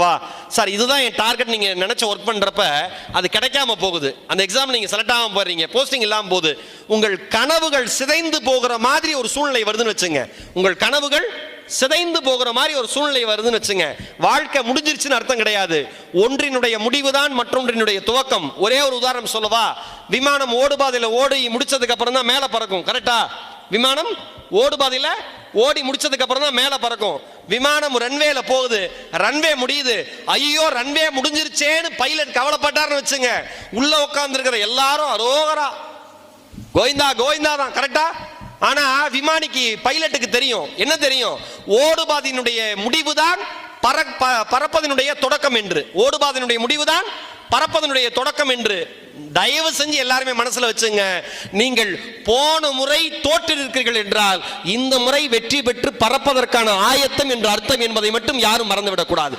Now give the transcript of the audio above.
வா. சார் இதுதான் என் டார்கெட் நீங்க நினைச்ச ஒர்க் பண்றப்ப அது கிடைக்காம போகுது. அந்த எக்ஸாம் நீங்க செலக்ட் ஆகாம போறீங்க போஸ்டிங் இல்லாம போகுது. உங்கள் கனவுகள் சிதைந்து போகிற மாதிரி ஒரு சூழ்நிலை வருதுன்னு வச்சுங்க. உங்கள் கனவுகள் சிதைந்து போகிற மாதிரி ஒரு சூழ்நிலை வருதுன்னு வச்சுங்க. வாழ்க்கை முடிஞ்சிருச்சுன்னு அர்த்தம் கிடையாது. ஒன்றினுடைய முடிவுதான் மற்றொன்றினுடைய துவக்கம். ஒரே ஒரு உதாரணம் சொல்லவா? விமானம் ஓடுபாதையில ஓடி முடிச்சதுக்கு அப்புறம் தான் மேல பறக்கும். கரெக்டா விமானம் ஓடுபாதையில ஓடி முடிச்சதுக்கு அப்புறம் தான் மேலே பறக்கும். விமானம் ரன்வேல போகுது. ரன்வே முடியுது. ஐயோ ரன்வே முடிஞ்சிருச்சேன்னு பைலட் கவலைப்பட்டாருன்னு வச்சுங்க. உள்ள உட்கார்ந்து இருக்கிற எல்லாரும் அரோகரா. கோவிந்தா கோவிந்தா தான் கரெக்டா ஆனா விமானிக்கு பைலட்டுக்கு தெரியும். என்ன தெரியும்? ஓடுபாதியினுடைய முடிவுதான் பற ப- பறப்பதனுடைய தொடக்கம் என்று. ஓடுபாதனுடைய முடிவுதான் பரப்பதனுடைய தொடக்கம் என்று தயவு செஞ்சு எல்லாருமே மனசுல வச்சுங்க. நீங்கள் போன முறை தோற்றிருக்கிறீர்கள் என்றால் இந்த முறை வெற்றி பெற்று பறப்பதற்கான ஆயத்தம் என்ற அர்த்தம் என்பதை மட்டும் யாரும் மறந்துவிடக் கூடாது